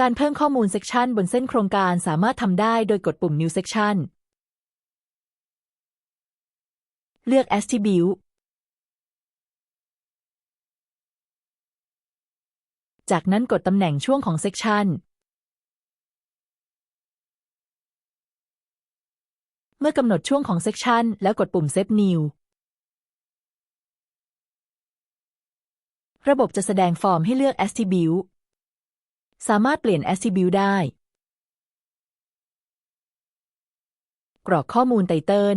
การเพิ่มข้อมูลเซกชันบนเส้นโครงการสามารถทำได้โดยกดปุ่ม New Section เลือก Attribute จากนั้นกดตำแหน่งช่วงของเซกชันเมื่อกำหนดช่วงของเซกชันแล้วกดปุ่ม Save New ระบบจะแสดงฟอร์มให้เลือก Attribute สามารถเปลี่ยน Attribute ได้ กรอกข้อมูลไตเติล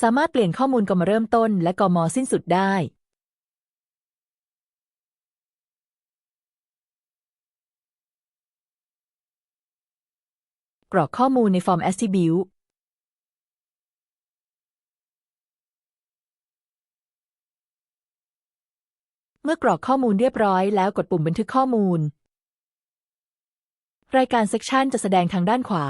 สามารถเปลี่ยนข้อมูลกมเริ่มต้นและกมสิ้นสุดได้ กรอกข้อมูลในฟอร์ม Attribute เมื่อกรอกข้อมูลเรียบร้อยแล้วกดปุ่มบันทึกข้อมูล รายการเซกชันจะแสดงทางด้านขวา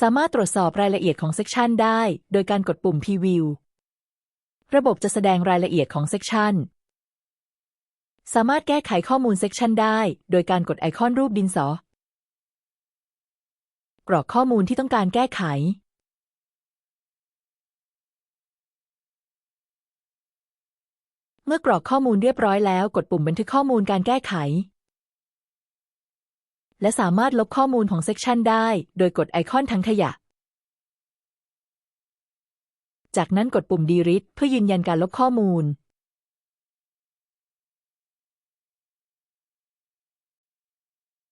สามารถตรวจสอบรายละเอียดของเซกชันได้ โดยการกดปุ่ม Preview ระบบจะแสดงรายละเอียดของเซกชันสามารถแก้ไขข้อมูลเซกชันได้ โดยการกดไอคอนรูปดินสอ กรอกข้อมูลที่ต้องการแก้ไข มื่อกรอกข้อมูลเรียบร้อยแล้วกดปุ่มบันทึกข้อมูลการแก้ไข และสามารถลบข้อมูลของเซกชันได้ โดยกดไอคอนทั้งขยะ จากนั้นกดปุ่ม Delete เพื่อยืนยันการลบข้อมูล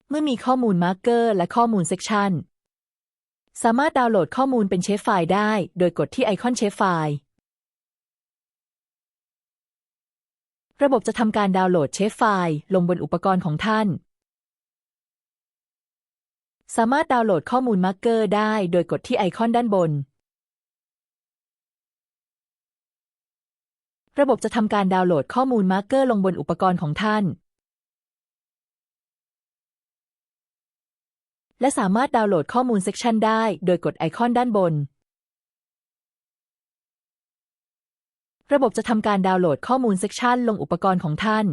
เมื่อมีข้อมูลมาร์เกอร์และข้อมูลเซกชันสามารถดาวน์โหลดข้อมูลเป็นเชฟไฟล์ได้ โดยกดที่ไอคอนเชฟไฟล์ ระบบจะทำการดาวน์โหลดเชฟไฟล์ ลงบนอุปกรณ์ของท่าน สามารถดาวน์โหลดข้อมูลมาร์กเกอร์ได้โดยกดที่ไอคอนด้านบน ระบบจะทำการดาวน์โหลดข้อมูลมาร์กเกอร์ลงบนอุปกรณ์ของท่าน และสามารถดาวน์โหลดข้อมูลเซกชันได้โดยกดไอคอนด้านบน ระบบจะทำการดาวน์โหลดข้อมูลเซกชันลงอุปกรณ์ของท่าน